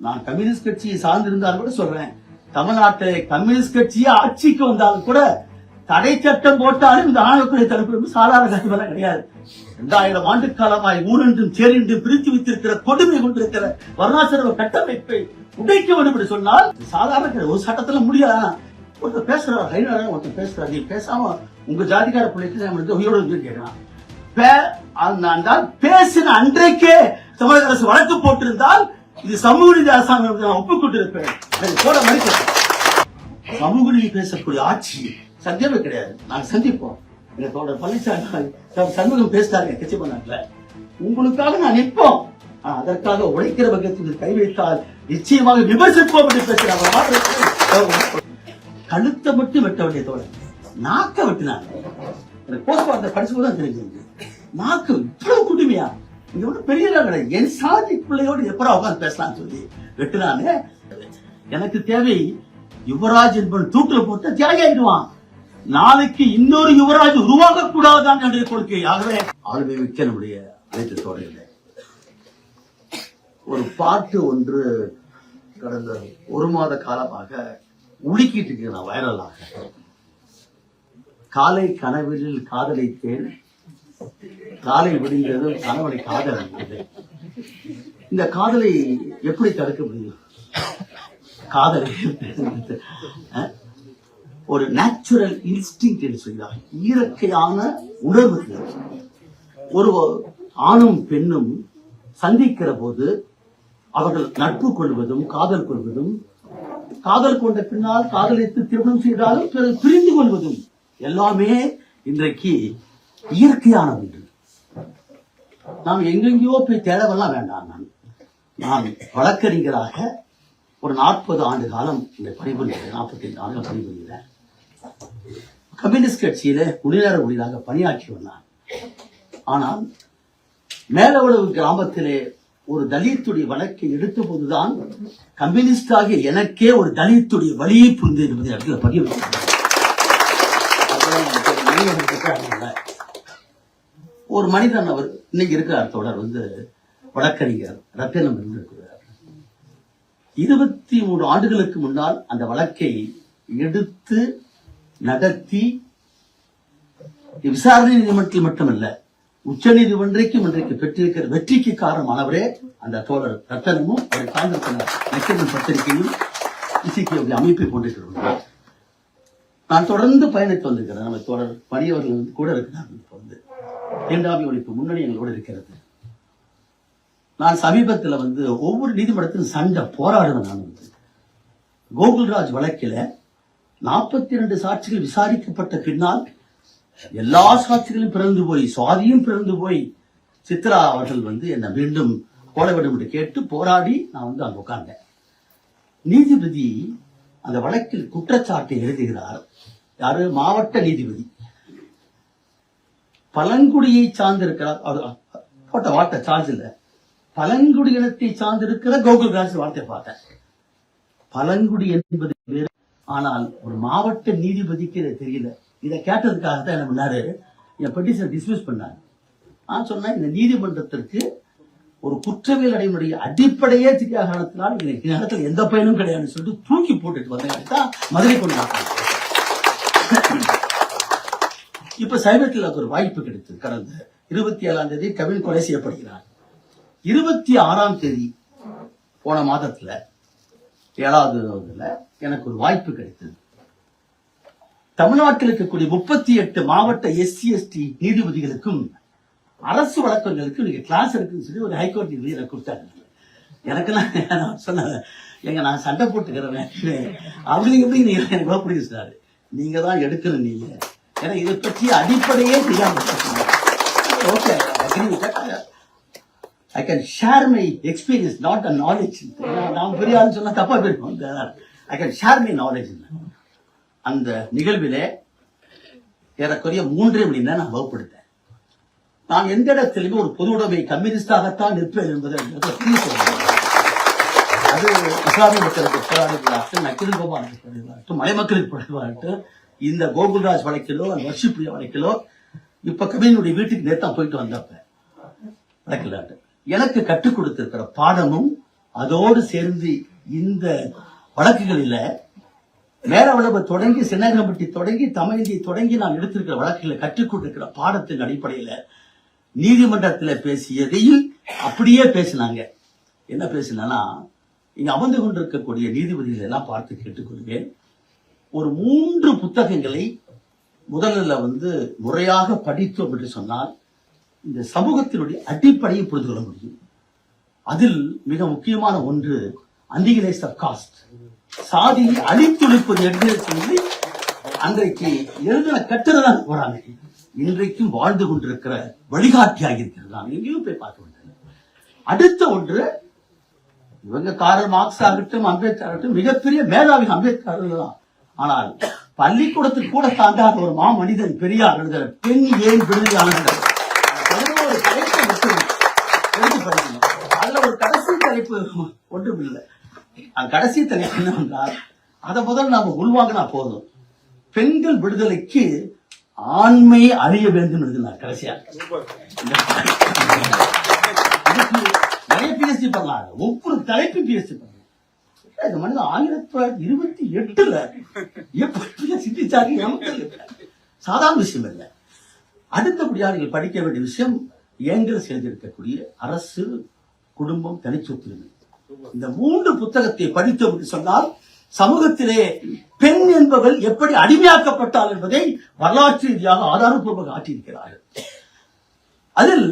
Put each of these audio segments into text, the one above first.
நான் கம்யூனிஸ்ட் கட்சியை சார்ந்திருந்தாலும் கூட சொல்றேன். தமிழ்நாட்டை கம்யூனிஸ்ட் கட்சியே ஆட்சிக்கு வந்தாலும் கூட தடை சட்டம் போட்டாலும் இந்த ஆணவக்குறை தடுப்பு சாதாரண கட்டுமெல்லாம் கிடையாது. இரண்டாயிரம் ஆண்டு காலமாய் ஊரென்றும் சேரென்றும் பிரித்து வைத்திருக்கிற கொடுமை கொண்டிருக்கிற வருணாசிரம கட்டமைப்பை உடைக்க வேண்டும் என்று சொன்னால் சாதாரண ஒரு சட்டத்துல முடியாது. ஒருத்தர் பேசுறாரு ஹைனாரா ஒருத்தர் பேசுறாரு. நீ பேசாம உங்க ஜாதிகார பிள்ளைக்கு நம்ம வந்து உயிரோடு கேட்கலாம் பே- பேசின அன்றைக்கே தமிழக அரசு வழக்கு போட்டிருந்தால் இது சமூக நீதி அரசாங்கம் நான் ஒப்புக்கொண்டிருப்பேன் போட மறுக்கிறேன் சமூக நீதி பேசக்கூடிய ஆட்சி சத்தியமே கிடையாது. நாங்க சந்திப்போம். எங்க பழனிசாமி சமூகம் சண்முகம் பேசினாருங்க கட்சி பண்ணாங்கல உங்களுக்காக நான் நிற்போம். ஆனா, அதற்காக உழைக்கிற பக்கத்துக்கு கை வைத்தால் நிச்சயமாக விமர்சிப்போம் என்று பேசுறாங்க கழுத்தை மட்டும் வெட்ட வேண்டிய தோழர். நாக்க வெட்டினாங்க எனக்கு போஸ்ட்மார்ட்டம் படிச்சு தான் தெரிஞ்சிருக்கு நாக்கு இவ்வளவு குடுமையா? இங்க ஒன்றும் பெரிய கிடையாது என் சாதி பிள்ளையோடு எப்படா உட்காந்து பேசலாம்னு சொல்லி வெட்டுனானே எனக்கு தேவை யுவராஜ் என்பவன் தூக்கில் போட்டு தியாகிடுவான் நாளைக்கு இன்னொரு யுவராஜ் உருவாக கூடாதுதான் என்ற கொள்கை ஆகவே ஆளுமை மிக்க நம்முடைய அனைத்து தோழர்களே. ஒரு பாட்டு ஒன்று கடந்த ஒரு மாத காலமாக உடுக்கிட்டு இருக்கு நான் வைரலாக. காலை கனவில் காதலித்தேன் காலை விடிந்ததும் கணவனை காதல் இந்த காதலை எப்படி தடுக்க முடியும்? காதல் ஒரு நேச்சுரல் இன்ஸ்டிங் என்று சொல்கிறார். இயற்கையான உணர்வு ஒரு ஆணும் பெண்ணும் சந்திக்கிற போது அவர்கள் நட்பு கொள்வதும் காதல் கொள்வதும் காதல் கொண்ட பின்னால் காதலித்து திருமணம் செய்தாலும் பிறகு பிரிந்து கொள்வதும் எல்லாமே இன்றைக்கு இயற்கையான ஒன்று நாம் எங்கெங்கேயோ போய் தேடவெல்லாம் வேண்டாம் நான். நான் வழக்கறிஞராக ஒரு நாற்பது ஆண்டு காலம் இந்த பணிபுரிகிறேன். நாற்பத்தைந்து ஆண்டுகள் பணிபுரிகிறேன். கம்யூனிஸ்ட் கட்சியில குடிநேர ஊழியராக பணியாற்றி வந்தான். ஆனால் மேலவளவு கிராமத்திலே ஒரு தலித்துடைய வழக்கை எடுத்த போதுதான் கம்யூனிஸ்டாகிய எனக்கே ஒரு தலித்துடைய வழியை புரிந்து என்பதை இடத்துல பதிவு ஒரு மனிதன் அவர் இன்னைக்கு இருக்கிறார் தொடர் வந்து வழக்கறிஞர் ரத்தினம் என்று இருக்கிறார். இருபத்தி மூணு ஆண்டுகளுக்கு முன்னால் அந்த வழக்கை எடுத்து நடத்தி விசாரணை நீதிமன்றத்தில் மட்டுமல்ல உச்ச நீதிமன்றைக்கும் இன்றைக்கு பெற்றிருக்கிற வெற்றிக்கு காரணமானவரே அந்த தோழர் ரத்தனமும் அவரை சார்ந்திருக்கிற நக்கீரன் பத்திரிகையும் இசைக்கு அமைப்பை கொண்டிருக்கிறார் நான் தொடர்ந்து பயணித்து வந்திருக்கிறேன். நம்ம தோழர் பணியவர்கள் வந்து கூட இருக்கிறார் இப்போ வந்து தீண்டாமை ஒழிப்பு முன்னணி எங்களோடு இருக்கிறது. நான் சமீபத்துல வந்து ஒவ்வொரு நீதிமன்றத்திலும் சண்டை போராடுவேன் நான் வந்து. கோகுல்ராஜ் வழக்கில நாற்பத்தி ரெண்டு சாட்சிகள் விசாரிக்கப்பட்ட பின்னால் எல்லா சாட்சிகளும் பிறந்து போய் சுவாதியும் பிறந்து போய் சித்ரா அவர்கள் வந்து என்னை மீண்டும் கோல வேண்டும் என்று கேட்டு போராடி நான் வந்து அங்க உட்கார்ந்தேன். நீதிபதி அந்த வழக்கில் குற்றச்சாட்டை எழுதுகிறார். யாரு? மாவட்ட நீதிபதி. பழங்குடியை சார்ந்திருக்கிறார். அவர் போட்ட வார்த்தை சார்ஜ் இல்ல. பழங்குடி இனத்தை சார்ந்திருக்கிற கோகுல்ராஜ் வார்த்தை பார்த்தேன். பழங்குடி என்பது வேறு. ஆனால் ஒரு மாவட்ட நீதிபதிக்கு இது தெரியல. இதை கேட்டதுக்காக தான் என்ன பண்ணாரு? என் பெட்டிஷன் டிஸ்மிஸ் பண்ணாரு. நான் சொன்னேன் இந்த நீதிமன்றத்திற்கு ஒரு குற்றவியல் நடைமுறை அடிப்படையே தெரியாத இன்னைக்கு நேரத்தில் எந்த பயனும் கிடையாதுன்னு சொல்லிட்டு தூக்கி போட்டுட்டு வந்தேன். தான் மதுரை கொண்டாங்க இப்ப சமீபத்தில் எனக்கு ஒரு வாய்ப்பு கிடைத்தது. கடந்த இருபத்தி ஏழாம் தேதி கவின் கொலை செய்யப்படுகிறார். இருபத்தி ஆறாம் தேதி போன மாதத்துல ஏழாவது எனக்கு ஒரு வாய்ப்பு கிடைத்தது. தமிழ்நாட்டில் இருக்கக்கூடிய முப்பத்தி எட்டு மாவட்ட எஸ்சி எஸ்டி நீதிபதிகளுக்கும் அரசு வழக்கங்களுக்கும் நீங்க கிளாஸ் இருக்குன்னு சொல்லி ஒரு ஹைகோர்ட் நீதிபதி எனக்கு கொடுத்தாங்க எனக்கெல்லாம் நான் சொன்னேன் எங்க நான் சண்டை போட்டுக்கிறேன் அப்படி எப்படி நீங்க எனக்கு சொன்னாரு நீங்க தான் எடுக்கணும் நீங்க. ஏன்னா இதை பற்றி அடிப்படையே தெரியாமல் okay I can share my experience not a knowledge நான் பெரிய சொன்னால் தப்பாக போயிருக்கோம் I can share my knowledge அந்த நிகழ்விலே ஏறக்குறைய மூன்றே மணி நேரம் நான் வகுப்படுத்தேன். நான் எந்த இடத்திலுமே ஒரு பொது உடைமை கம்யூனிஸ்டாகத்தான் நிற்பேன் என்பதை எனக்கு அது இஸ்லாமிய மக்களுக்கு போராடுவதாகட்டும் நக்கில் கோபாலுக்கு போராடுவதாகட்டும் மலை மக்களுக்கு போராடுவதாகட்டும் இந்த கோகுல்ராஜ் வழக்கிலோ வர்ஷிப்ரியா வழக்கிலோ இப்ப கவிஞனுடைய வீட்டுக்கு நேத்தான் போயிட்டு வந்தப்ப வழக்கிலாட்டு எனக்கு கற்றுக் கொடுத்திருக்கிற பாடமும் அதோடு சேர்ந்து இந்த வழக்குகளில மேலவளவு தொடங்கி சின்னகம்பட்டி தொடங்கி தமிழ்ந்தி தொடங்கி நான் எடுத்திருக்கிற வழக்குகளை கற்றுக் கொண்டிருக்கிற பாடத்தின் அடிப்படையில நீதிமன்றத்துல பேசியதையும் அப்படியே பேசினாங்க. என்ன பேசினா இங்க அமர்ந்து கொண்டிருக்கக்கூடிய நீதிபதிகளை எல்லாம் பார்த்து கேட்டுக்கொள்வேன். ஒரு மூன்று புத்தகங்களை முதல்ல வந்து முறையாக படித்தோம் என்று சொன்னால் இந்த சமூகத்தினுடைய அடிப்படையை புரிந்து கொள்ள முடியும். அதில் மிக முக்கியமான ஒன்று அன்டிகினைஸ் ஆஃப் காஸ்ட். சாதியை அழித்தொழிப்பது என்று சொல்லி அன்றைக்கு எழுதின கட்டுரைதான் போறாங்க. இன்றைக்கும் வாழ்ந்து கொண்டிருக்கிற வழிகாட்டியாக இருக்கிறது நான் எங்கேயும் போய் பார்க்க வேண்டியது அடுத்த ஒன்று இவங்க காரல் மார்க்ஸ் ஆகட்டும் அம்பேத்கர் ஆகட்டும் மிகப்பெரிய மேதாவி அம்பேத்கர் தான். ஆனால் பள்ளிக்கூடத்தில் கூட தாண்டாத ஒரு மாமனிதன் பெரியார் எழுதுகிற பெண் ஏன் எடுத்து படிக்கணும். அதுல ஒரு கடைசி தலைப்பு ஒன்றும் இல்லை அந்த கடைசி தலைப்பு என்னவென்றால் அதை முதல்ல நாம உள்வாங்கினா போதும். பெண்கள் விடுதலைக்கு ஆண்மை அழிய வேண்டும் எழுதினார் கடைசியா நிறைய பிஎஸ்சி பண்ணலாம். ஒவ்வொரு தலைப்பு பிஎஸ்சி பண்ணலாம். இந்த மனிதன் ஆயிரத்தி தொள்ளாயிரத்தி இருபத்தி எட்டுல எப்படி சிந்திச்சாரு நமக்கு சாதாரண விஷயம் இல்லை. அடுத்தபடியாக நீங்கள் படிக்க வேண்டிய விஷயம் ஏங்கல்ஸ் எழுதியிருக்கக்கூடிய அரசு குடும்பம் தனிச்சொத்துரிமை இந்த மூன்று புத்தகத்தை படித்தோம் என்று சொன்னால் சமூகத்திலே பெண் என்பவள் எப்படி அடிமையாக்கப்பட்டாள் என்பதை வரலாற்று ரீதியாக ஆதாரபூர்வமாக ஆற்றியிருக்கிறார்கள். அதில்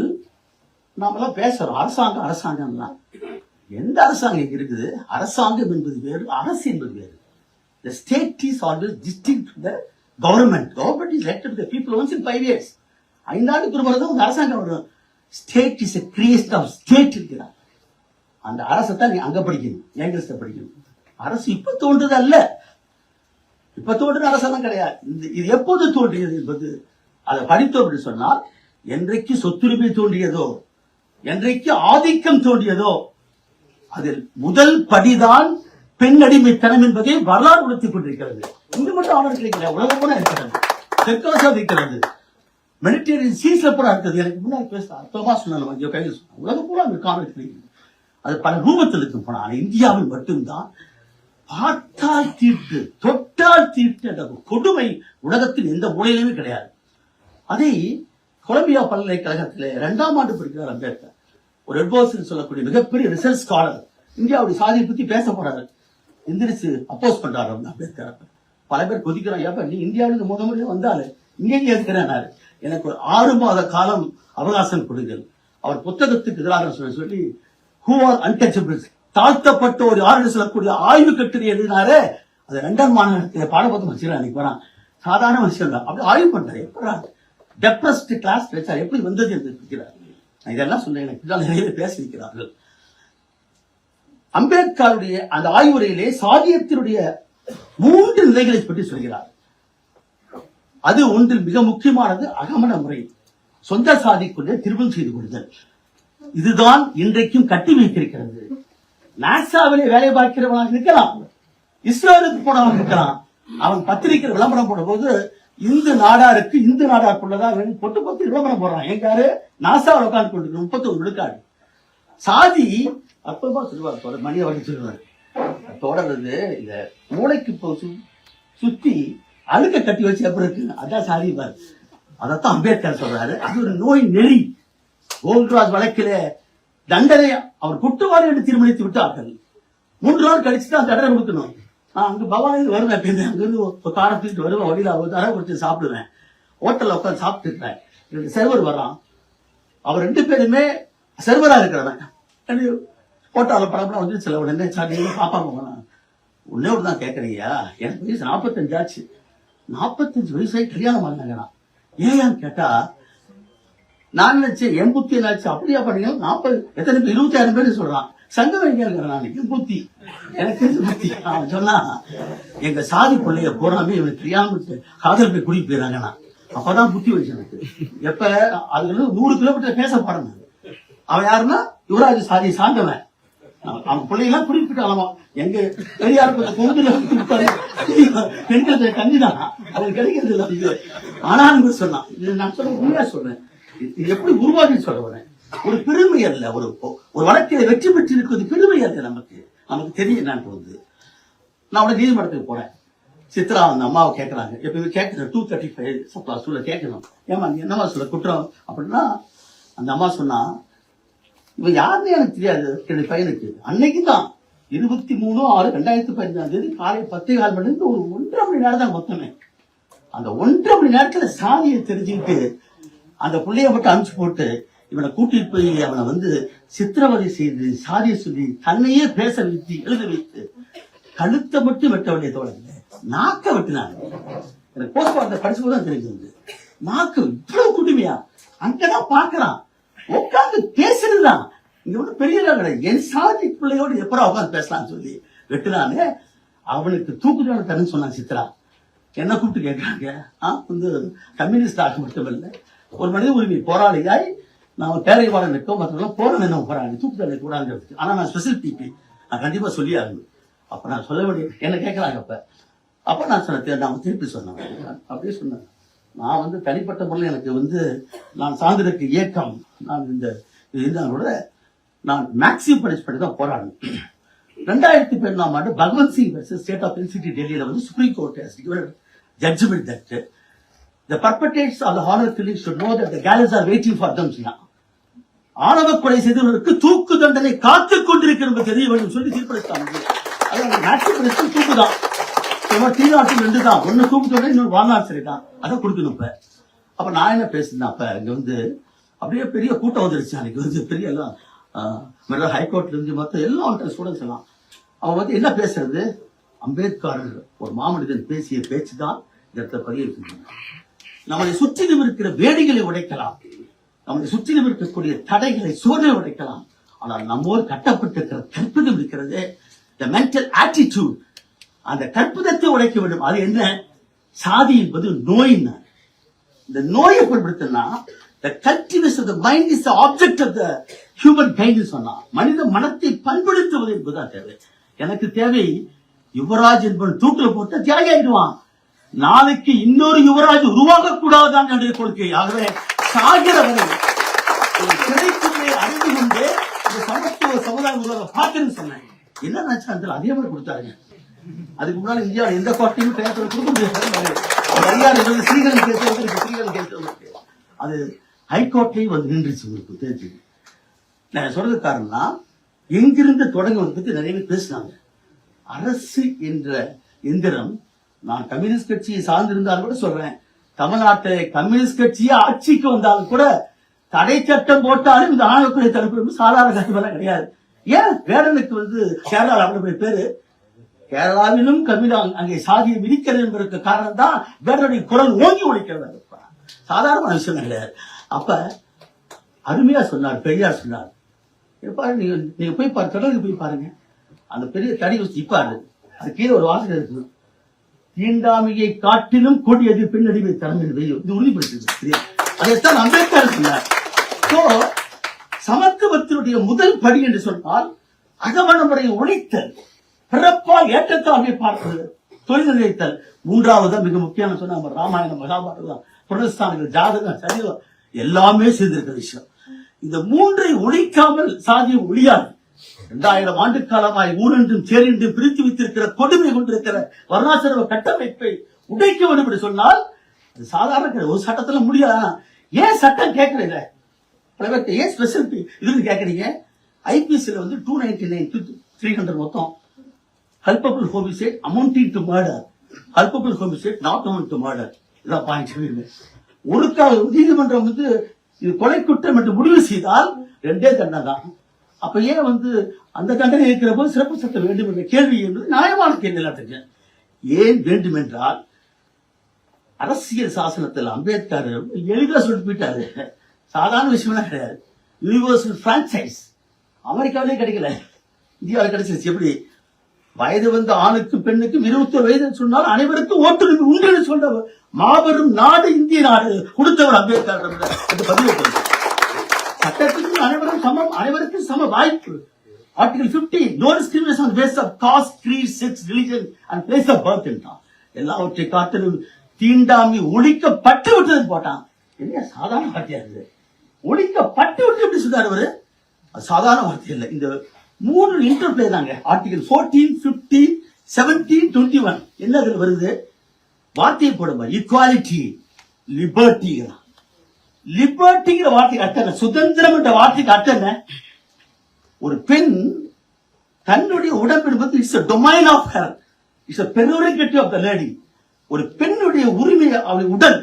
நாமெல்லாம் பேசுறோம். அரசாங்கம் அரசாங்கம்லாம். எந்த அரசாங்கம் இங்க இருக்குது? அரசாங்கம் என்பது வேறு அரசு என்பது வேறு. The state is always distinct the government government is is the people once in five years five years. ஐந்தாண்டுக்கு ஒரு முறை தான் அரசாங்கம் வரும். State is a creation of state இருக்கிறார். அந்த அரசை தான் நீ அங்க படிக்கணும் ஏங்கிலத்தை படிக்கணும். அரசு இப்ப தோன்றது அல்ல. இப்ப தோன்றுற அரசெல்லாம் கிடையாது. இந்த இது எப்போது தோன்றியது என்பது அதை படித்தோம் என்று சொன்னால் என்றைக்கு சொத்துரிமை தோன்றியதோ என்றைக்கு ஆதிக்கம் தோன்றியதோ அதில் முதல் படிதான் பெண் அடிமைத்தனம் என்பதை வரலாறு உணர்த்திக் கொண்டிருக்கிறது. இங்கு மட்டும் ஆணர் கிடைக்கல உலகம் கூட இருக்கிறது. தெற்காசியா இருக்கிறது. மெடிடேரியன் சீஸ்ல கூட இருக்கிறது. எனக்கு முன்னாடி பேச அர்த்தமா சொன்னாங்க ஐயோ கையில் சொன்னாங்க உலகம் கூட அங்கே காணல் கிடைக்கிறது அது பல ரூபத்தில் இருக்கும் போனா இந்தியாவில் மட்டும்தான். பார்த்தால் தீர்த்து தொட்டால் தீர்த்து என்ற கொடுமை உலகத்தில் எந்த மூலையிலுமே கிடையாது. அதை கொலம்பியா பல்கலைக்கழகத்தில் இரண்டாம் ஆண்டு படிக்கிறார் அம்பேத்கர். ஒரு எட்வர்ஸ் சொல்லக்கூடிய மிகப்பெரிய ரிசர்ச் ஸ்காலர் இந்தியாவுடைய சாதியை பத்தி பேச போறாரு. எந்திரிச்சு அப்போஸ் பண்றாரு அம்பேத்கர். பல பேர் கொதிக்கிறான் ஏப்ப நீ இந்தியாவிலிருந்து முத முறையே வந்தாலே இங்கே இருக்கிறேன் எனக்கு ஒரு ஆறு மாத காலம் அவகாசம் கொடுங்கள். அவர் புத்தகத்துக்கு எதிராக சொல்லி சொல்லி ஹூ ஆர் அன்டச்சபிள்ஸ் தாழ்த்தப்பட்டோர் ஆறு சொல்லக்கூடிய ஆய்வு கட்டுரை எழுதினாரே. அது ரெண்டாம் மாநிலத்தில் பாடப்பத்தம் வச்சுக்கிறான் அன்னைக்கு வரான் சாதாரண மனுஷன் தான். அப்படி ஆய்வு பண்றாரு. எப்படி? டெப்ரஸ்ட் கிளாஸ் வச்சார் எப்படி வந்தது என்று இருக்கிறார் இதெல்லாம் சொல்ல எனக்கு நிறைய பேசியிருக்கிறார்கள். அம்பேத்கருடைய அந்த ஆய்வுரையிலே சாதியத்தினுடைய மூன்று நிலைகளை பற்றி சொல்கிறார். அது ஒன்றில் மிக முக்கியமானது அகமண முறை. சொந்த சாதிக்குள்ளே திருமணம் செய்து கொள்ளுதல். இதுதான் இன்றைக்கும் கட்டி வைத்திருக்கிறது. நாசாவிலே வேலை பார்க்கிறவனாக இருக்கலாம். இஸ்ரேலுக்கு போனவன் இருக்கலாம். அவன் பத்திரிக்கை விளம்பரம் போடும்போது இந்து நாடாருக்கு இந்து நாடாருக்குள்ளதான் வேணும் பொட்டு பொத்து விளம்பரம் போடுறான் எங்காரு நாசாவில் உட்கார்ந்து கொண்டு முப்பத்தி ஒன்று விழுக்காடு. சாதி அற்புதமா சொல்லுவார். தொடர் வழி சொல்லுவார். தொடர்றது இந்த மூளைக்கு இப்போ சுத்தி அழுக்க கட்டி வச்சு எப்படி இருக்கு அதான் சாதி பாரு. அதைத்தான் அம்பேத்கர் சொல்றாரு. அது ஒரு நோய் நெறி. கோல்ராஜ் வழக்கில தண்டனை அவர் குட்டுவாரு என்று தீர்மானித்து விட்டார்கள். மூன்று நாள் கழிச்சு தான் தண்டனை கொடுக்கணும். நான் அங்க பவானி வருவேன் எப்பயுமே அங்கிருந்து ஒரு காரை தூக்கிட்டு வருவேன் வழியில ஒரு தடவை கொடுத்து சாப்பிடுவேன். ஹோட்டல்ல உட்காந்து சாப்பிட்டு இருக்கேன் எனக்கு சர்வர் வர்றான். அவர் ரெண்டு பேருமே சர்வரா இருக்கிறவன். ஹோட்டலில் படம்லாம் வந்து சில உடனே சார் நீங்க பாப்பா போகணும் ஒன்னே ஒரு தான் கேட்குறீங்க எனக்கு வயசு நாற்பத்தஞ்சாச்சு நாற்பத்தஞ்சு வயசாகி கல்யாணம் பண்ணாங்கண்ணா ஏன் கேட்டா நான் நினைச்சேன் எண்பத்தி புத்தி என்னாச்சு? அப்படியா பண்ணீங்க நாற்பது எத்தனை பேர்? இருபத்தி ஆறு பேர் சொல்றான். சங்க வைக்கிறேன் நாளைக்கு புத்தி. எனக்கு புத்தி. அவன் சொன்னா எங்க சாதி பிள்ளைய போறாமே இவனுக்கு தெரியாம காதல் போய் குடி போயிறாங்கண்ணா அப்பதான் புத்தி வச்சு எனக்கு. எப்ப? அதுல நூறு கிலோமீட்டர் பேச போறேன் அவன் யாருன்னா? யுவராஜ் சாதி சார்ந்தவன். அவன் அவன் பிள்ளைகளாம் குறிப்பிட்டாலாமா எங்க பெரியார் கொஞ்சம் கொங்குல பெண்களுக்கு கஞ்சிதான் அது கிடைக்கிறது இல்லை. ஆனா சொன்னான். நான் சொல்ல உண்மையா சொல்றேன். இது எப்படி உருவாகி சொல்ல வரேன். ஒரு பெருமை அல்ல ஒரு ஒரு வழக்கில் வெற்றி பெற்று இருக்கிறது பெருமை அல்ல நமக்கு. நமக்கு தெரியும் என்னன்னு வந்து. நான் உடனே நீதிமன்றத்துக்கு போறேன். சித்ரா அந்த அம்மாவை கேட்கறாங்க எப்பயுமே கேட்கணும் டூ தேர்ட்டி ஃபைவ் சப்ளா சொல்ல கேட்கணும் ஏமா நீ என்னமா சொல்ல குற்றம். அப்படின்னா அந்த அம்மா சொன்னா இவன் யாருன்னு எனக்கு தெரியாது. என்னுடைய பையனுக்கு. அன்னைக்கு தான். இருபத்தி மூணு ஆறு ரெண்டாயிரத்தி பதினஞ்சாம் தேதி காலை பத்தே கால் மணி ஒரு ஒன்றரை மணி நேரம் தான் மொத்தமே. அந்த ஒன்றரை மணி நேரத்துல சாதியை தெரிஞ்சுக்கிட்டு அந்த பிள்ளைய மட்டும் அனுப்பிச்சு போட்டு இவனை கூட்டிட்டு போய் அவனை வந்து சித்திரவதை செய்து சாதிய சொல்லி தன்னையே பேச வைத்து எழுத வைத்து கழுத்தை மட்டும் வெட்ட வேண்டிய தோழர்களே நாக்க வெட்டினாங்க. எனக்கு போஸ்ட்மார்ட்டம் படிச்சு தான் தெரிஞ்சது நாக்கு இவ்வளவு குடுமையா? அங்கதான் பாக்குறான் உட்கார்ந்து பேசுறதுதான் இங்க ஒண்ணு பெரிய கிடையாது. என் சாதி பிள்ளையோடு எப்பரா உட்காந்து பேசலாம்னு சொல்லி வெட்டினானே அவனுக்கு தூக்கு தண்டனை தரேன்னு சொன்னான் சித்ரா. என்ன கூப்பிட்டு கேட்கறாங்க ஆ வந்து கம்யூனிஸ்ட் ஆக இல்லை ஒரு மனித உரிமை போராளியாய் நான் பேரைவாட நிற்கும் மற்றவங்க போற என்ன போராடி தூக்கு தண்டனை கூடாதுங்கிறதுக்கு ஆனா நான் ஸ்பெஷல் பிபி நான் கண்டிப்பா சொல்லி ஆகணும் அப்ப நான் சொல்ல வேண்டிய என்ன கேட்கலாங்க அப்ப? அப்ப நான் சொன்னேன் நான் திருப்பி சொன்னேன். அப்படியே சொன்னேன். நான் வந்து தனிப்பட்ட முறையில் எனக்கு வந்து நான் சார்ந்திருக்க இயக்கம் நான் இந்த இது இருந்தால் கூட நான் மேக்ஸிமம் பனிஷ்மெண்ட் பண்ணி தான் போராடணும் ரெண்டாயிரத்தி பதினாம் ஆண்டு Bhagwant Singh versus state of NCT டெல்லியில வந்து supreme court judgment that the perpetrators of the honor killings should know that the gallows are waiting for them ஆணவ கொலை செய்தவர்களுக்கு தூக்கு தண்டனை காத்துக் கொண்டிருக்கிறது தெரிய வேண்டும் சொல்லி தீர்ப்பளித்தாங்க அதாவது மேக்ஸிமம் தூக்கு தான் சும்மா ரெண்டு தான் ஒன்னு தூக்கு தண்டனை இன்னொரு வாழ்நாள் தான் அதை கொடுக்கணும் இப்ப. அப்ப நான் என்ன பேசுனேன் அப்ப இங்க வந்து அப்படியே பெரிய கூட்டம் வந்துருச்சு. அன்னைக்கு வந்து பெரிய எல்லாம் மெட்ரா ஹைகோர்ட்ல இருந்து மொத்தம் எல்லாம் ஸ்டூடெண்ட்ஸ் எல்லாம். அவன் வந்து என்ன பேசுறது? அம்பேத்கர் ஒரு மாமனிதன் பேசிய பேச்சு தான் இந்த இடத்துல பதிவு நம்மளை சுற்றிலும் இருக்கிற வேடிகளை உடைக்கலாம். நம்மளை சுற்றிலும் இருக்கக்கூடிய தடைகளை சோதனை உடைக்கலாம். ஆனால் நம்மோடு கட்டப்பட்டிருக்கிற கற்பிதம் இருக்கிறது. த மென்டல் ஆட்டிடியூட் அந்த கற்பிதத்தை உடைக்க வேண்டும். அது என்ன? சாதி என்பது நோயின்னு இந்த நோயை பயன்படுத்தினா த cultivation of the mind is the object of the சொன்னா மனித மனத்தை பண்படுத்துவது என்பதுதான் தேவை எனக்கு தேவை யுவராஜ் என்பவன் தூக்கில போட்டு தியாகி ஆயிடுவான் நாளைக்கு இன்னொரு யுவராஜ் உருவாக கூடாதான் என்ற கொள்கை. ஆகவே சாகிற வரை அறிந்து கொண்டு இந்த சமத்துவ சமுதாயம் உருவாக பார்க்கணும்னு சொன்னேன் என்ன நினைச்சா அதே மாதிரி கொடுத்தாருங்க. அதுக்கு முன்னாடி இந்தியாவில் எந்த பார்ட்டியும் தேர்தல் கொடுக்க முடியாது. மரியாதை வந்து ஸ்ரீகரன் கேஸ் வந்து ஸ்ரீகரன் கேஸ் அது ஹைகோர்ட்டை வந்து நின்றுச்சு உங்களுக்கு தேர்ச்சி நான் சொல்றது காரணம்னா எங்கிருந்து தொடங்குவது பத்தி நிறைய பேர் பேசினாங்க. அரசு என்ற எந்திரம் நான் கம்யூனிஸ்ட் கட்சியை சார்ந்திருந்தாலும் கூட சொல்றேன். தமிழ்நாட்டில் கம்யூனிஸ்ட் கட்சியே ஆட்சிக்கு வந்தாலும் கூட தடை சட்டம் போட்டாலும் இந்த ஆணவக்குறை தடுப்பு சாதாரண கஷ்டமெல்லாம் கிடையாது. ஏன்? வேடனுக்கு வந்து கேரளா அவருடைய பேரு. கேரளாவிலும் கம்யூனி அங்கே சாதியை விதிக்கிறது என்பதற்கு காரணம் தான் வேடனுடைய குரல் ஓங்கி ஒழிக்கிறது சாதாரண விஷயம் கிடையாது. அப்ப அருமையா சொன்னார் பெரியார் சொன்னார். எப்பா நீங்க நீங்க போய் பாரு தொடர்ந்து போய் பாருங்க. அந்த பெரிய தடி வச்சு இப்பாரு அது கீழே ஒரு வாசகம் இருக்குது தீண்டாமையை காட்டிலும் கொடியது பின்னடிமை தலைமை வெய்யும் இது உறுதிப்படுத்துது அதைத்தான் அம்பேத்கர் சொன்னார். So, சமத்துவத்தினுடைய முதல் படி என்று சொன்னால் அகவன முறையை ஒழித்தல் பிறப்பால் ஏற்றத்தாழ்வை பார்ப்பது தொழில் நிலைத்தல். மூன்றாவது மிக முக்கியமான சொன்ன நம்ம ராமாயணம் மகாபாரதம் புரஸ்தானங்கள் ஜாதகம் சரிதம் எல்லாமே செய்திருக்கிற விஷயம். இந்த மூன்றை ஒழிக்காமல் சாதியம் ஒழியாது. இரண்டாயிரம் ஆண்டு காலமாய் ஊரென்றும் சேரென்றும் பிரித்து வைத்திருக்கிற கொடுமை கொண்டிருக்கிற வர்ணாசிரம கட்டமைப்பை உடைக்க வேண்டும் என்று சொன்னால் அது சாதாரண ஒரு சட்டத்துல முடியாது. ஏன் சட்டம் கேட்கறீங்க? பிரைவேட் ஏன் ஸ்பெஷல் இதுன்னு கேட்கறீங்க? ஐபிஎஸ்ல வந்து two ninety nine three hundred மொத்தம். culpable homicide amounting to murder culpable homicide not amount to murder இதான் பாயிண்ட் ஒரு கால நீதிமன்றம் வந்து இது கொலை குற்றம் என்று முடிவு செய்தால் ரெண்டே தண்டனை தான். அப்ப ஏன் வந்து அந்த தண்டனை இருக்கிற போது சிறப்பு சட்டம் வேண்டும் என்ற கேள்வி என்பது நியாயமான கேள்வி தெரியும் ஏன் வேண்டும் என்றால் அரசியல் சாசனத்தில் அம்பேத்கர் எளிதாக சொல்லிட்டு போயிட்டாரு சாதாரண விஷயம்லாம் கிடையாது. யூனிவர்சல் பிரான்சைஸ் அமெரிக்காவிலே கிடைக்கல. இந்தியாவில் கிடைச்சிருச்சு. எப்படி? வயது வந்த ஆணுக்கும் பெண்ணுக்கும் இருபத்தி வயது சொன்னால் அனைவருக்கும் ஓட்டுரிமை உண்டு சொல்ற மாபெரும் நாடு இந்திய நாடு கொடுத்தவர் அம்பேத்கர் பதிவு சட்டத்திற்கு அனைவரும் சமம் அனைவருக்கும் சம வாய்ப்பு. Article 50 no discrimination base of caste creed sex religion and place of birth என்றான். எல்லாவற்றை காட்டிலும் தீண்டாமை ஒழிக்கப்பட்டு விட்டது போட்டான். என்ன சாதாரண வார்த்தையா இருந்தது ஒழிக்கப்பட்டு விட்டு எப்படி சொன்னார் அவரு சாதாரண வார்த்தை இல்லை. இந்த மூணு இன்டர்பிளே தாங்க. Article fourteen fifteen seventeen twenty one என்ன அதில் வருது? வார்த்தையை போடுமா ஈக்குவாலிட்டி லிபர்ட்டி லிபர்ட்டிங்கிற வார்த்தைக்கு அர்த்தம் என்ன? சுதந்திரம் என்ற வார்த்தைக்கு அர்த்தம் என்ன? ஒரு பெண் தன்னுடைய உடம்பு என்பது it's domain of her it's பெருவரைக்கட்டி of the lady ஒரு பெண்ணுடைய உரிமை அவள் உடல்.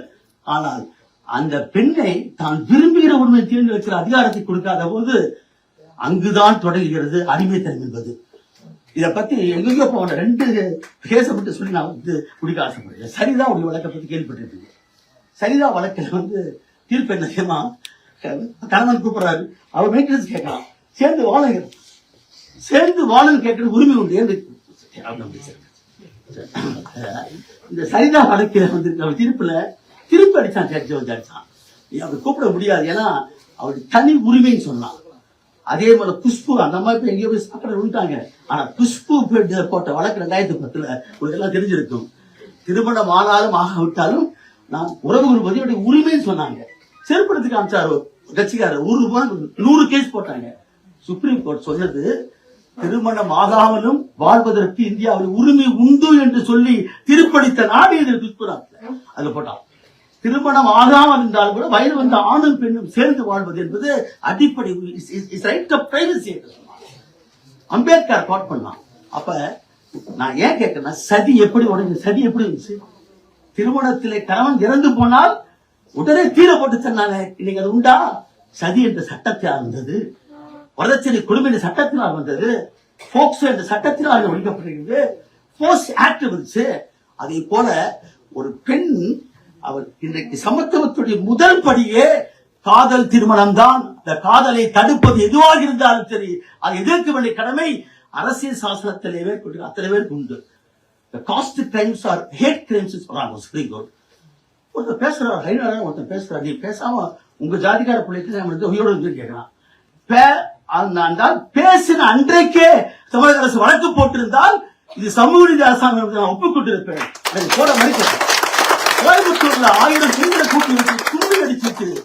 ஆனால் அந்த பெண்ணை தான் விரும்புகிற உரிமையை தேர்ந்தெடுக்கிற அதிகாரத்தை கொடுக்காத போது அங்குதான் தொடங்குகிறது அடிமைத்தனம் என்பது. இதை பத்தி எங்கெங்க போன ரெண்டு பேசப்பட்டு சொல்லி நான் வந்து முடிக்க ஆசைப்படுறேன். சரிதான் உடைய வழக்கை பத்தி கேள்விப்பட்டிருக்கீங்க. சரிதான் வழக்கில் வந்து தீர்ப்பு என்ன செய்யமா கணவன் கூப்பிடுறாரு. அவர் மெயின்டெனன்ஸ் கேட்கலாம். சேர்ந்து வாழுங்க சேர்ந்து வாழன்னு கேட்கிற உரிமை உண்டு. என்று இந்த சரிதா வழக்கில் வந்து அவர் தீர்ப்புல திருப்பி அடிச்சான் ஜட்ஜ் வந்து அடிச்சான் நீ அவர் கூப்பிட முடியாது. ஏன்னா அவருடைய தனி உரிமைன்னு சொன்னான். அதே போல குஷ்பு அந்த மாதிரி போய் எங்கேயோ போய் சாப்பிட விட்டாங்க. ஆனா குஷ்பு போட்ட வழக்கு ரெண்டாயிரத்தி பத்துல உங்களுக்கு எல்லாம் தெரிஞ்சிருக்கும். திருமணம் ஆனாலும் ஆக விட்டாலும் நான் உறவு பதிவுடைய உரிமைன்னு சொன்னாங்க. செருப்படுத்துக்கு காமிச்சாரு கட்சிக்காரர். ஒரு ரூபாய் நூறு கேஸ் போட்டாங்க. சுப்ரீம் கோர்ட் சொன்னது திருமணம் ஆகாமலும் வாழ்வதற்கு இந்தியாவில் உரிமை உண்டு என்று சொல்லி திருப்படித்த நாடு இது போட்டான் திருமணம் ஆகாமல் இருந்தால் கூட வயது வந்த ஆணும் பெண்ணும் சேர்ந்து வாழ்வது என்பது அடிப்படை ரைட் ஆஃப் பிரைவசி என்று அம்பேத்கர் கோட் பண்ணான் அப்ப நான் ஏன் கேட்கிறேன்னா சதி எப்படி உடனே சதி எப்படி இருந்துச்சு? திருமணத்திலே கணவன் இறந்து போனால் உடனே தீர போட்டு சொன்னாங்க இன்னைக்கு அது உண்டா? சதி என்ற சட்டத்தினால் வந்தது. வரதட்சணை குடும்ப என்ற சட்டத்தினால் வந்தது. போக்சோ என்ற சட்டத்தினால் ஒழிக்கப்படுகிறது. போஸ் ஆக்ட் வந்துச்சு. அதே போல ஒரு பெண் அவர் இன்றைக்கு சமத்துவத்துடைய முதல் படியே காதல் திருமணம் தான் இந்த காதலை தடுப்பது எதுவாக இருந்தாலும் சரி அதை எதிர்க்க வேண்டிய கடமை அரசியல் சாசனத்திலே அத்தனை பேருக்கு உண்டு. Caste crimes are hate crimes சொல்றாங்க சுப்ரீம் கோர்ட் ஒருத்தர் பேசுறாரு ஹைனாரா ஒருத்தர் பேசுறாரு நீ பேசாம உங்க ஜாதிக்கார பிள்ளைக்கு நம்ம வந்து உயிரோடு இருந்து கேட்கலாம் பே- அந்த பேசின அன்றைக்கே தமிழக அரசு வழக்கு போட்டிருந்தால் இது சமூக நீதி அரசாங்கம் என்று நான் ஒப்புக்கொண்டிருப்பேன். அதை போட மறுக்கிறேன் கோயம்புத்தூர்ல ஆயிரம் பெண்களை கூட்டி வச்சு கும்பி அடிச்சுட்டு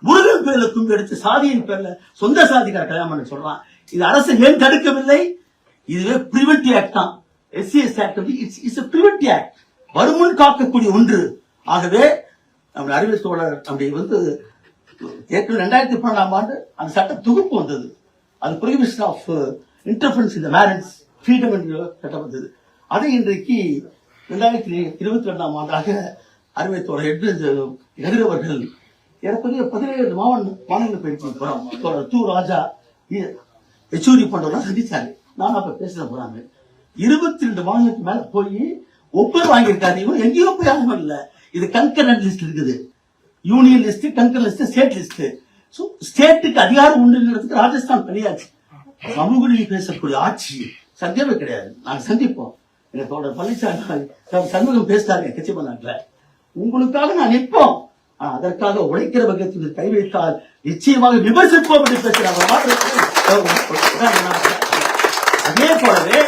முருகன் பேர்ல கும்பி அடிச்சு சாதியின் பேர்ல சொந்த சாதிக்கார கல்யாணம் பண்ண சொல்றான். இது அரசு ஏன் தடுக்கவில்லை? இதுவே பிரிவென்டிவ் ஆக்ட் தான். எஸ்சிஎஸ் ஆக்ட் வந்து இட்ஸ் இட்ஸ் பிரிவென்டிவ் ஆக்ட் வருமுன் காக்கக்கூடிய ஒன்று. ஆகவே நம்ம அறிவியல் சோழர் அப்படி வந்து ஏற்கனவே ரெண்டாயிரத்தி பன்னெண்டாம் ஆண்டு அந்த சட்ட தொகுப்பு வந்தது. அது ப்ரொஹிபிஷன் ஆஃப் இன்டர்ஃபரன்ஸ் இந்த மேரேஜ் ஃப்ரீடம் என்று சட்டம் வந்தது. அதை இன்றைக்கு ரெண்டாயிரத்தி இருபத்தி ரெண்டாம் ஆண்டாக அறிவியல் தோழர் எட்டு எதிரவர்கள் ஏறக்குறைய பதினேழு மாவட்ட மாநில போயிருக்கோம் தோழர் து ராஜா எச்சூரி யெச்சூரி போன்றவர்கள் சந்திச்சாரு. நான் அப்ப பேச போறாங்க. இருபத்தி ரெண்டு மாநிலத்துக்கு மேல போய் ஒப்புதல் வாங்கியிருக்காரு. இவன் எங்கேயோ போய் ஆகணும் இல்லை. இது கன்கரண்ட் லிஸ்ட் இருக்குது. Union list concur list state list so ஸ்டேட்டுக்கு அதிகாரம் உண்டுங்கிறதுக்கு ராஜஸ்தான் கிடையாது சமூக நீதி பேசக்கூடிய ஆட்சி. சந்தேகமே கிடையாது. நாங்கள் சந்திப்போம். எங்க பழனிசாமி சண்முகம் பேசிட்டாரு கட்சி பண்ணாங்கல உங்களுக்காக நான் நிற்போம். ஆனா அதற்காக உழைக்கிற பக்கத்தில் கை வைத்தால் நிச்சயமாக விமர்சிப்போம் என்று அதே போலவே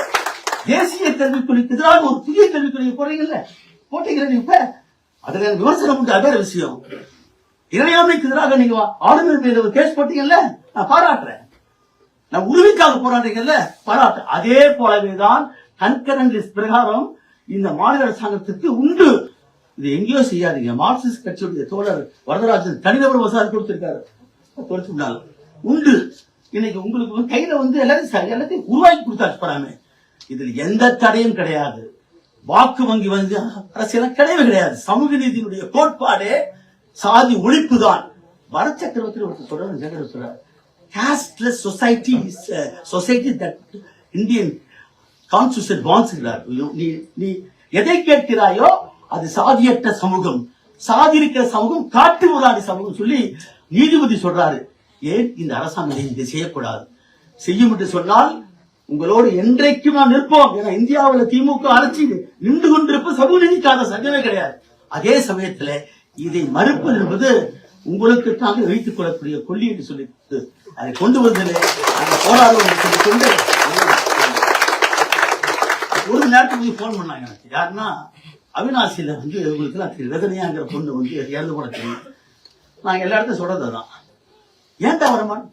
தேசிய கல்விக்குழுக்கு எதிராக ஒரு புதிய கல்விக்குழு போறீங்கல்ல? போட்டீங்க இப்ப. அதுல விமர்சனம் உண்டு அதே விஷயம். இறையாமைக்கு எதிராக நீங்க ஆளுநர் மீது ஒரு கேஸ் போட்டீங்கல்ல நான் பாராட்டுறேன். நான் உரிமைக்காக போராடுறீங்கல்ல பாராட்டு அதே போலவே தான் கன்கரண்ட் லிஸ்ட் பிரகாரம் இந்த மாநில அரசாங்கத்துக்கு உண்டு. இது எங்கேயோ செய்யாதீங்க. மார்க்சிஸ்ட் கட்சியுடைய தோழர் வரதராஜன் தனிநபர் வசாதி கொடுத்திருக்காரு. தொலைச்சு உண்டு. இன்னைக்கு உங்களுக்கு கையில வந்து எல்லாத்தையும் எல்லாத்தையும் உருவாக்கி கொடுத்தாச்சு போறாங்க இதுல எந்த தடையும் கிடையாது. வாக்கு வங்கி வந்து அரசியலாம் கிடையவே கிடையாது. சமூக நீதியினுடைய கோட்பாடே சாதி ஒழிப்பு தான் வரச்சக்கரவர்த்தி ஒருத்தர் சொல்றாரு ஜெகர் சொல்றாரு. Caste society society that Indian constitution வான்ஸ்கிறார் நீ நீ எதை கேட்கிறாயோ அது சாதியற்ற சமூகம். சாதி இருக்கிற சமூகம் காட்டு முதலாளி சமூகம் சொல்லி நீதிபதி சொல்றாரு. ஏன்? இந்த அரசாங்கம் இதை செய்யக்கூடாது. செய்யும் என்று சொன்னால் உங்களோடு என்றைக்கும் நான் நிற்போம் ஏன்னா இந்தியாவில் திமுக அரசு நின்று கொண்டிருப்ப சமூக நீதிக்காக சங்கமே கிடையாது. அதே சமயத்துல இதை மறுப்பது என்பது உங்களுக்கு தாங்க வைத்துக் கொள்ளக்கூடிய கொல்லி என்று சொல்லி அதை கொண்டு வந்ததிலே அந்த போராடுவோம் சொல்லி கொண்டு ஒரு நேரத்துக்கு போன் பண்ணாங்க. எனக்கு யாருன்னா அவினாசியில வந்து உங்களுக்கு எல்லாம் தெரியும். பொண்ணு வந்து இறந்து போன தெரியும் நாங்க எல்லா இடத்தையும் சொல்றது தான் ஏன்டா வரமான்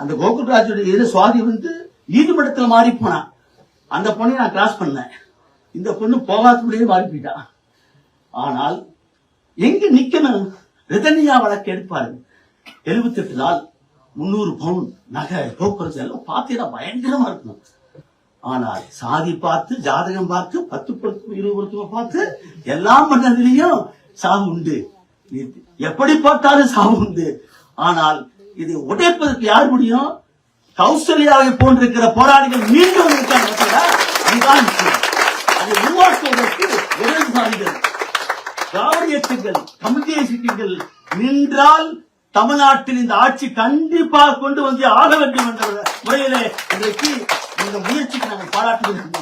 அந்த கோகுல்ராஜுடைய இது சுவாதி வந்து நீதிமன்றத்துல மாறி போனான் அந்த பொண்ணை நான் கிராஸ் பண்ணேன் இந்த பொண்ணு போகாதபடியே மாறி போயிட்டா. ஆனால் எங்க நிக்கணும்? ரிதன்யா வழக்கு எடுப்பாரு. எழுபத்தி எட்டு நாள் முந்நூறு பவுன் நகை போக்குவரத்து எல்லாம் பார்த்தீங்கன்னா பயங்கரமா இருக்கும். ஆனால் சாதி பார்த்து ஜாதகம் பார்த்து பத்து பொருத்தம் இருபது பொருத்தம் பார்த்து எல்லாம் பண்ணதுலயும் சாவு உண்டு. இது எப்படி பார்த்தாலும் சாவு உண்டு. ஆனால் இதை உடைப்பதற்கு யார் முடியும்? கௌசல்யாவை போன்றிருக்கிற போராளிகள் மீண்டும் இருக்காங்க பார்த்தீங்களா? அதுதான் அதை உருவாக்குவதற்கு இடதுசாரிகள் திராவிடியத்துகள் தமிழ் தேசியங்கள் நின்றால் தமிழ்நாட்டில் இந்த ஆட்சி கண்டிப்பாக கொண்டு வந்து ஆக வேண்டும் என்ற முறையிலே இன்றைக்கு இந்த முயற்சிக்கு நாங்கள் பாராட்டுகிறோம்